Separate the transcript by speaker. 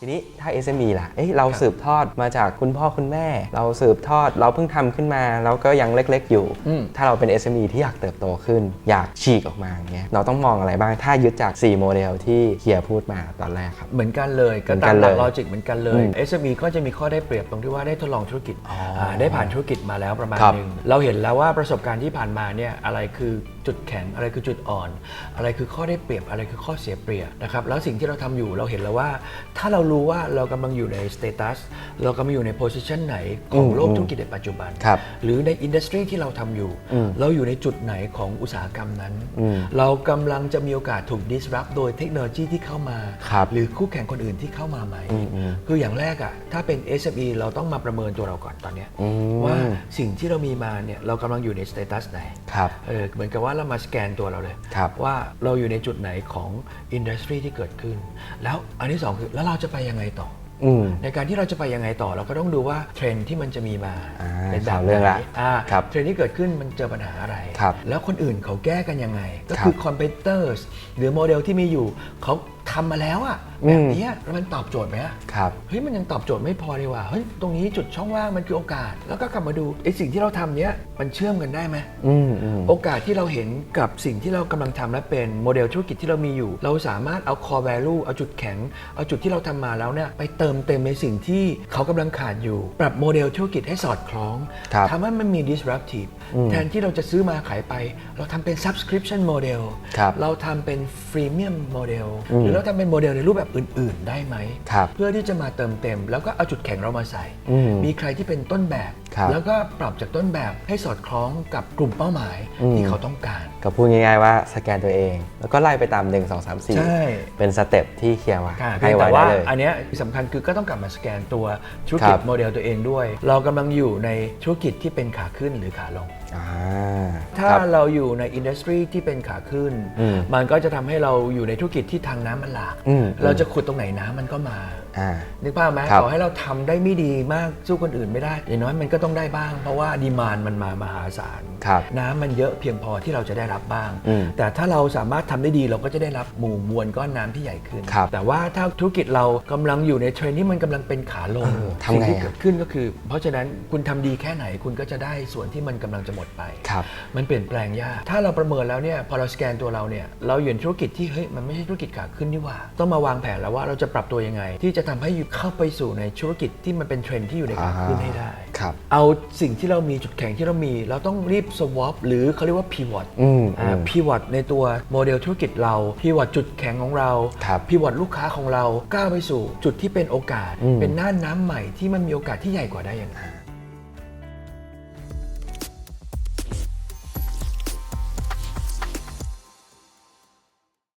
Speaker 1: ทีนี้ถ้า SME ล่ะเอ้ยเราสืบทอดมาจากคุณพ่อคุณแม่ เราสืบทอดเราเพิ่งทำขึ้นมาแล้วก็ยังเล็กๆอยู่
Speaker 2: อืม
Speaker 1: ถ้าเราเป็น SME ที่อยากเติบโตขึ้น อยากฉีกออกมาอย่างเงี้ยเราต้องมองอะไรบ้างถ้ายึดจาก 4 โมเดลที่เฮียพูดมาตอนแรกครับ
Speaker 2: เหมือนกันเลยก็
Speaker 1: เหมือนกั
Speaker 2: ตาม
Speaker 1: น
Speaker 2: หลัก
Speaker 1: เลย
Speaker 2: ลอจิกเหมือนกันเล
Speaker 1: อื
Speaker 2: ย
Speaker 1: ม
Speaker 2: SME ก็จะมีข้อได้เปรียบตรงที่ว่าได้ทดลองธุรกิจ
Speaker 1: อ๋ออ่า
Speaker 2: ได้ผ่านธุรกิจมาแล้วประมาณ
Speaker 1: ครับ
Speaker 2: หนึ่งเราเห็นแล้วว่าประสบการณ์ที่ผ่านมาเนี่ยอะไรคือ จุดแข็ง อะไรคือจุดอ่อน อะไรคือข้อได้เปรียบอะไรคือข้อเสียเปรียบนะครับแล้วสิ่งที่เราทำอยู่เราเห็นแล้วว่า ถ้าเรารู้ว่าเรากำลังอยู่ในสเตตัสเรากำลังอยู่ในโพสิชันไหนของโลกธุรกิจในปัจจุบัน
Speaker 1: ครับ
Speaker 2: หรือในอินดัสทรีที่เราทำอยู่ เราอยู่ในจุดไหนของอุตสาหกรรมนั้น เรากำลังจะมีโอกาสถูก disrupt โดยเทคโนโลยีที่เข้ามา
Speaker 1: ครับ
Speaker 2: หรือคู่แข่งคนอื่นที่เข้ามาไหมคืออย่างแรกอะถ้าเป็น SME เราต้องมาประเมินตัวเราก่อนตอนเนี้ย
Speaker 1: อืม
Speaker 2: ว่าสิ่งที่เรามีมาเนี่ยเรากำลังอยู่ในสเตตัสไหน
Speaker 1: ครับ
Speaker 2: เออเหมือนกับว่าเรามาสแกนตัวเราเลย
Speaker 1: ครับ
Speaker 2: ว่าเราอยู่ในจุดไหนของอินดัสทรีที่เกิดขึ้น แล้วอันที่สองคือแล้วเราจะไปยังไงต่อ
Speaker 1: อืม
Speaker 2: ในการที่เราจะไปยังไงต่อเราก็ต้องดูว่าเทรนด์ที่มันจะมีมา
Speaker 1: อ่า
Speaker 2: เป็นแบ
Speaker 1: ข่า
Speaker 2: บ
Speaker 1: ว
Speaker 2: ไห
Speaker 1: เรื่อง
Speaker 2: น
Speaker 1: ละ
Speaker 2: อ่า
Speaker 1: ครับ
Speaker 2: เทรนด์ที่เกิดขึ้นมันเจอปัญหาอะไร
Speaker 1: ครับ
Speaker 2: แล้วคนอื่นเขาแก้กันยังไง ก็
Speaker 1: ครับ
Speaker 2: คือ competitors หรือโมเดลที่มีอยู่เขา ทำมาแล้วอะ
Speaker 1: อื
Speaker 2: แบ
Speaker 1: ม
Speaker 2: บเนี้ยแล้วมันตอบโจทย์ไหมอะ
Speaker 1: ครับ
Speaker 2: เฮ้ยมันยังตอบโจทย์ไม่พอเลยว่ะเฮ้ยตรงนี้จุดช่องว่างมันคือโอกาส แล้วก็กลับมาดูไอ้สิ่งที่เราทำเนี้ยมันเชื่อมกันได้ไหม
Speaker 1: อืมอืม
Speaker 2: โอกาสที่เราเห็นกับสิ่งที่เรากำลังทำและเป็นโมเดลธุรกิจที่เรามีอยู่ เราสามารถเอา core value เอาจุดแข็ง เอาจุดที่เราทำมาแล้วเนี่ยไปเติมเต็มในสิ่งที่เขากำลังขาดอยู่ ปรับโมเดลธุรกิจให้สอดคล้อง
Speaker 1: ครับ
Speaker 2: ทำให้มันมี disruptive แทนที่เราจะซื้อมาขายไป เราทำเป็น subscription model
Speaker 1: ครับ
Speaker 2: เราทำเป็น freemium model หรือเราทำเป็นโมเดลในรูปแบบอื่น ๆ ได้ไหม
Speaker 1: ครับ
Speaker 2: เพื่อที่จะมาเติมเต็ม แล้วก็เอาจุดแข็งเรามาใส่
Speaker 1: อืม
Speaker 2: มีใครที่เป็นต้นแบบ
Speaker 1: ครับ
Speaker 2: แล้วก็ปรับจากต้นแบบให้สอดคล้องกับกลุ่มเป้าหมาย
Speaker 1: อืม
Speaker 2: ที่เขาต้องการ
Speaker 1: ก็พูดง่ายๆว่าสแกนตัวเอง แล้วก็ไล่ไปตาม 1 2 3
Speaker 2: ใช่
Speaker 1: 4 เป็นสเต็ปที่เคลียร์ไว้
Speaker 2: ค่ะ
Speaker 1: ให้
Speaker 2: เพียง
Speaker 1: ไว้
Speaker 2: แต่
Speaker 1: ได้
Speaker 2: ว่า
Speaker 1: เลย
Speaker 2: อันเนี้ยสำคัญคือก็ต้องกลับมาสแกนตัวธุร
Speaker 1: ค
Speaker 2: กิ
Speaker 1: รั
Speaker 2: จ
Speaker 1: บ
Speaker 2: โมเดลตัวเองด้วย เรากำลังอยู่ในธุรกิจที่เป็นขาขึ้นหรือขาลง
Speaker 1: อ่า
Speaker 2: ถ้า
Speaker 1: ครับ
Speaker 2: เราอยู่ในอินดัสทรีที่เป็นขาขึ้น
Speaker 1: อืม
Speaker 2: มันก็จะทำให้เราอยู่ในธุรกิจที่ทางน้ำมันหลาก
Speaker 1: อืม
Speaker 2: เราจะขุดตรงไหนน้ำมันก็มา
Speaker 1: อ่า
Speaker 2: นึกภาพไหม
Speaker 1: ครับ
Speaker 2: ต่อให้เราทำได้ไม่ดีมากสู้คนอื่นไม่ได้อย่างน้อยมันก็ต้องได้บ้าง เพราะว่าดีมานมันมามหาศาล
Speaker 1: ครับ
Speaker 2: น้ำมันเยอะเพียงพอที่เราจะได้รับบ้าง
Speaker 1: อืม
Speaker 2: แต่ถ้าเราสามารถทำได้ดีเราก็จะได้รับหมู่มวลก้อนน้ำที่ใหญ่ขึ้น
Speaker 1: ครับ
Speaker 2: แต่ว่าถ้าธุรกิจเรากำลังอยู่ในเทรนด์ที่มันกำลังเป็นขาลง
Speaker 1: เออทำไง
Speaker 2: สิ่ที่
Speaker 1: อะ
Speaker 2: เกิดขึ้นก็คือ เพราะฉะนั้นคุณทำดีแค่ไหนคุณก็จะได้ส่วนที่มันกำลังจะหมดไป
Speaker 1: ครับ
Speaker 2: มันเปลี่ยนแปลงยาก ถ้าเราประเมินแล้วเนี่ยพอเราสแกนตัวเราเนี่ยเราอยู่ในธุรกิจที่เฮ้ยมันไม่ใช่ธุรกิจขาขึ้นนี่หว่า ต้องมาวางแผนแล้วว่าเราจะปรับตัวยังไง ที่จะทำให้อยู่เข้าไปสู่ในธุรกิจที่มันเป็นเทรนด์ที่อยู่ในขาขึ้นให้ได้
Speaker 1: ครับ
Speaker 2: เอาสิ่งที่เรามีจุดแข็งที่เรามี เราต้องรีบ swap หรือเขาเรียกว่า pivot
Speaker 1: อืม
Speaker 2: อ่า
Speaker 1: อืม
Speaker 2: pivot ในตัวโมเดลธุรกิจเรา pivot จุดแข็งของเรา
Speaker 1: ครับ
Speaker 2: pivot ลูกค้าของเราก้าวไปสู่จุดที่เป็นโอกาส
Speaker 1: อืม
Speaker 2: เป็นหน้าน้ำใหม่ที่มันมีโอกาสที่ใหญ่กว่าได้ยังไง